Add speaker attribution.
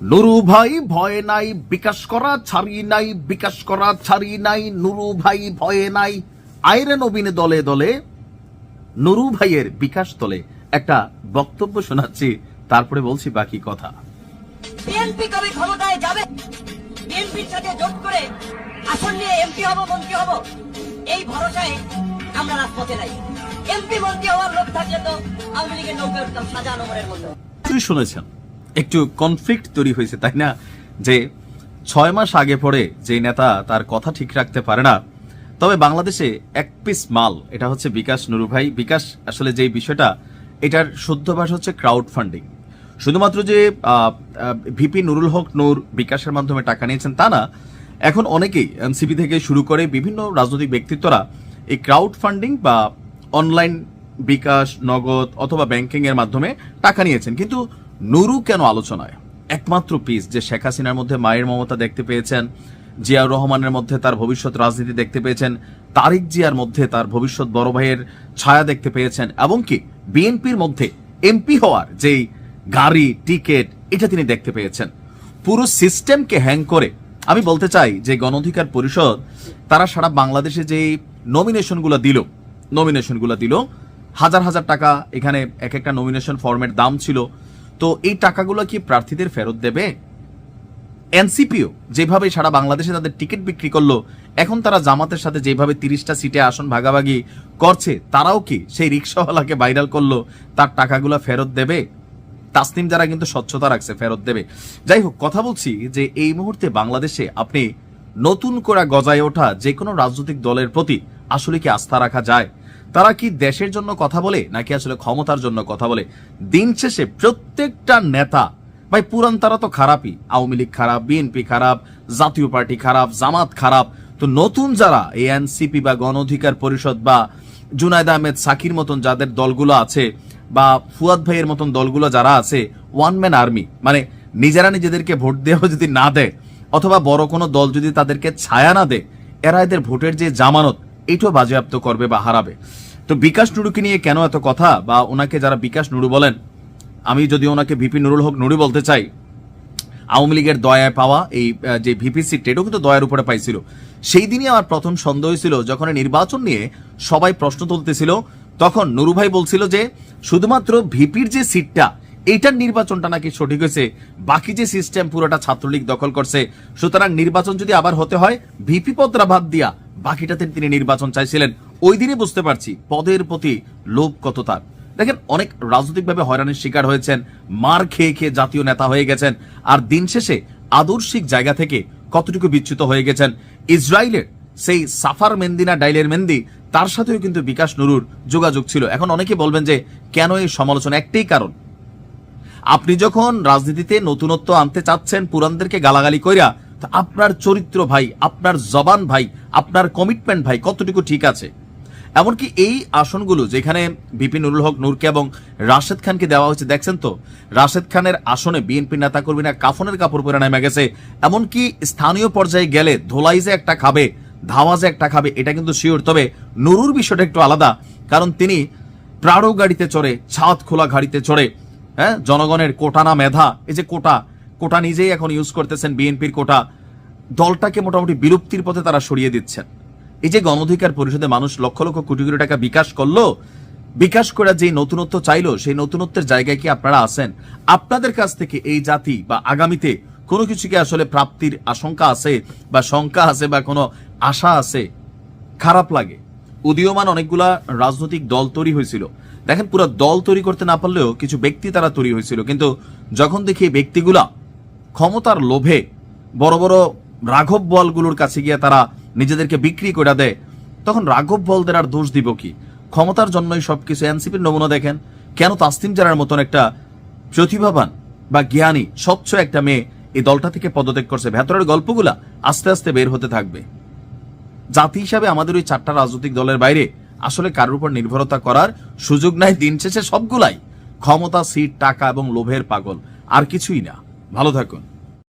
Speaker 1: নুরু ভাই ভয় নাই বিকাশ করা ছাড়ি নাই বিকাশ করা ছাড়ি নাই নুরু ভাই ভয়ে নাই। আইরে নবীনে দলে দলে নুরু ভাইয়ের বিকাশ দলে একটা বক্তব্য শোনাচ্ছি তারপরে বলছি বাকি কথা।
Speaker 2: বিএনপি কবে ক্ষমতায় যাবে? বিএনপির সাথে জোট করে আসন নিয়ে এমপি হব মন্ত্রী হব এই ভরসায় আমরা রাজপথে নাই। এমপি মন্ত্রী হওয়ার লোক থাকলে তো আওয়ামী লীগের নৌকা উঠতাম সাজা নম্বরের মতো।
Speaker 1: শুনেছেন একটু কনফ্লিক্ট তৈরি হয়েছে, তাই না? যে ছয় মাস আগে পরে যে নেতা তার কথা ঠিক রাখতে পারে না, তবে বাংলাদেশে এক পিস মাল, এটা হচ্ছে বিকাশ নুরু ভাই। বিকাশ, আসলে যে বিষয়টা, এটার শুদ্ধ ভাষা হচ্ছে ক্রাউড ফান্ডিং শুধুমাত্র যে ভিপি নুরুল হক নূর বিকাশের মাধ্যমে টাকা নিয়েছেন তা না, এখন অনেকেই এনসিপি থেকে শুরু করে বিভিন্ন রাজনৈতিক ব্যক্তিত্বরা এই ক্রাউড ফান্ডিং বা অনলাইন বিকাশ, নগদ অথবা ব্যাংকিং এর মাধ্যমে টাকা নিয়েছেন। কিন্তু নুরু কেন আলোচনায়? একমাত্র পিস যে শেখ হাসিনার মধ্যে মায়ের মমতা দেখতে পেয়েছেন, জিয়াউর রহমানের মধ্যে তার ভবিষ্যৎ রাজনীতি দেখতে পেয়েছেন, তারিক জিয়ার মধ্যে তার ভবিষ্যৎ বড় ভাইয়ের ছায়া দেখতে পেয়েছেন, এবং কি বিএনপির মধ্যে এমপি হওয়ার যেই গাড়ি, টিকেট, এটা তিনি দেখতে পেয়েছেন। পুরো সিস্টেমকে হ্যাং করে আমি বলতে চাই যে গণঅধিকার পরিষদ, তারা সারা বাংলাদেশে যে নমিনেশনগুলো দিল নমিনেশনগুলো দিল, হাজার হাজার টাকা এখানে এক একটা নমিনেশন ফর্মের দাম ছিল তো এই টাকাগুলো কি প্রার্থীদের ফেরত দেবে? এনসিপিও যেভাবে সারা বাংলাদেশে তাদের টিকিট বিক্রি করল, এখন তারা জামাতের সাথে যেভাবে তিরিশটা সিটে আসন ভাগাভাগি করছে, তারাও কি সেই রিক্সাওয়ালাকে ভাইরাল করল, তার টাকাগুলো ফেরত দেবে? তাসনিম যারা কিন্তু স্বচ্ছতা রাখছে, ফেরত দেবে। যাই হোক, কথা বলছি যে এই মুহূর্তে বাংলাদেশে আপনি নতুন করে গজায় ওঠা যে কোনো রাজনৈতিক দলের প্রতি আসলে কি আস্থা রাখা যায়? তারা কি দেশের জন্য কথা বলে, নাকি আসলে ক্ষমতার জন্য কথা বলে? দিন শেষে প্রত্যেকটা নেতা, ভাই, পুরান তারা তো খারাপই। আওয়ামী লীগ খারাপ বিএনপি খারাপ, জাতীয় পার্টি খারাপ, জামাত খারাপ। তো নতুন যারা এএনসিপি বা গণ অধিকার পরিষদ বা জুনায়দ আহমেদ সাকির মতন যাদের দলগুলো আছে, বা ফুয়াদ ভাইয়ের মতন দলগুলো যারা আছে ওয়ান ম্যান আর্মি মানে নিজেরা নিজেদেরকে ভোট দেওয়া যদি না দেয়, অথবা বড় কোনো দল যদি তাদেরকে ছায়া না দেয়, এরা এদের ভোটের যে জামানত এটাও বাজেয়াপ্ত করবে বা হারাবে। তো বিকাশ নুরুকে নিয়ে কেন এত কথা বা ওনাকে যারা বিকাশ নুরু বলেন, আমি যদি ওনাকে ভিপি নুরুল হক নুরু বলতে চাই, আওয়ামী লীগের দয়ায় পাওয়া এই যে ভিপি সিট, এটাও কিন্তু দয়ার উপরে পাইছিল। সেই দিনই আমার প্রথম সন্দেহ ছিল যখন নির্বাচন নিয়ে সবাই প্রশ্ন তুলতেছিল, তখন নুরু ভাই বলছিল যে, শুধুমাত্র ভিপির যে সিটটা এইটার নির্বাচনটা নাকি সঠিক হয়েছে, বাকি যে সিস্টেম পুরোটা ছাত্রলীগ দখল করছে, সুতরাং নির্বাচন যদি আবার হতে হয়, ভিপি পদরা বাদ দিয়া বাকিটাতে তিনি নির্বাচন চাইছিলেন। ওই দিনে বুঝতে পারছি পদের প্রতি লোভ কত তার দেখেন, অনেক রাজনৈতিকভাবে হয়রানির শিকার হয়েছেন, মার খেয়ে খেয়ে জাতীয় নেতা হয়ে গেছেন, আর দিন শেষে আদর্শিক জায়গা থেকে কতটুকু বিচ্যুত হয়ে গেছেন। ইসরায়েলের সেই সাফার মেন্দি না ডাইলের মেন্দি তার সাথেও কিন্তু বিকাশ নুরুর যোগাযোগ ছিল। এখন অনেকে বলবেন যে, কেন এই সমালোচনা? একটাই কারণ। আপনি যখন রাজনীতিতে নতুনত্ব আনতে চাচ্ছেন পুরানদেরকে গালাগালি কইরা আপনার চরিত্র ভাই, আপনার জবান ভাই, আপনার কমিটমেন্ট ভাই কতটুকু ঠিক আছে? এমনকি এই আসনগুলো যেখানে বিপিন নুরুল হক, নূরকে এবং রাশেদ খানকে দেওয়া হয়েছে, দেখছেন তো? রাশেদ খানের আসনে বিএনপি নেতা কর্মীরা কাফনের কাপড় পরে নেমে গেছে। এমনকি স্থানীয় পর্যায়ে গেলে ধোলাই যে একটা খাবে, ধাওয়া যে একটা খাবে, এটা কিন্তু শিওর তবে নুরুর বিষয়টা একটু আলাদা, কারণ তিনি প্রাড়ো গাড়িতে চড়ে, ছাদ খোলা গাড়িতে চড়ে হ্যাঁ? জনগণের কোটা না মেধা, এই যে কোটা কোটা নিজেই এখন ইউজ করতেছেন বিএনপির কোটা। দলটাকে মোটামুটি বিলুপ্তির পথে তারা সরিয়ে দিচ্ছেন। এই যে গণঅধিকার পরিষদে মানুষ লক্ষ লক্ষ কোটি কোটি টাকা বিকাশ করল, বিকাশ করে যে নতুনত্ব চাইলো, সেই নতুনত্বের জায়গায় কি আপনারা আছেন? আপনাদের কাছ থেকে এই জাতি বা আগামীতে কোনো কিছু কি আসলে প্রাপ্তির আশঙ্কা আছে বা শঙ্কা আছে বা কোনো আশা আছে? খারাপ লাগে। উদীয়মান অনেকগুলা রাজনৈতিক দল তৈরি হয়েছিল। দেখেন পুরো দল তৈরি করতে না পারলেও কিছু ব্যক্তি তারা তৈরি হয়েছিল। কিন্তু যখন দেখি ব্যক্তিগুলা ক্ষমতার লোভে বড় বড় রাঘব বলগুলোর কাছে গিয়ে তারা নিজেদেরকে বিক্রি করে দেয়। তখন রাঘব বলদের আর দোষ দিব কি? ক্ষমতার জন্যই সবকিছু এনসিপির নমুনা দেখেন। কেন তাসতিম জারার মতন একটা প্রতিভাবান বা জ্ঞানী, স্বচ্ছ একটা মেয়ে এই দলটা থেকে পদত্যাগ করছে? ভেতরের গল্পগুলা আস্তে আস্তে বের হতে থাকবে। জাতি হিসাবে আমাদের ওই চারটা রাজনৈতিক দলের বাইরে আসলে কারোর উপর নির্ভরতা করার সুযোগ নাই, দিন শেষে সবগুলাই। ক্ষমতা, সিট, টাকা এবং লোভের পাগল, আর কিছুই না। ভালো থাকুন।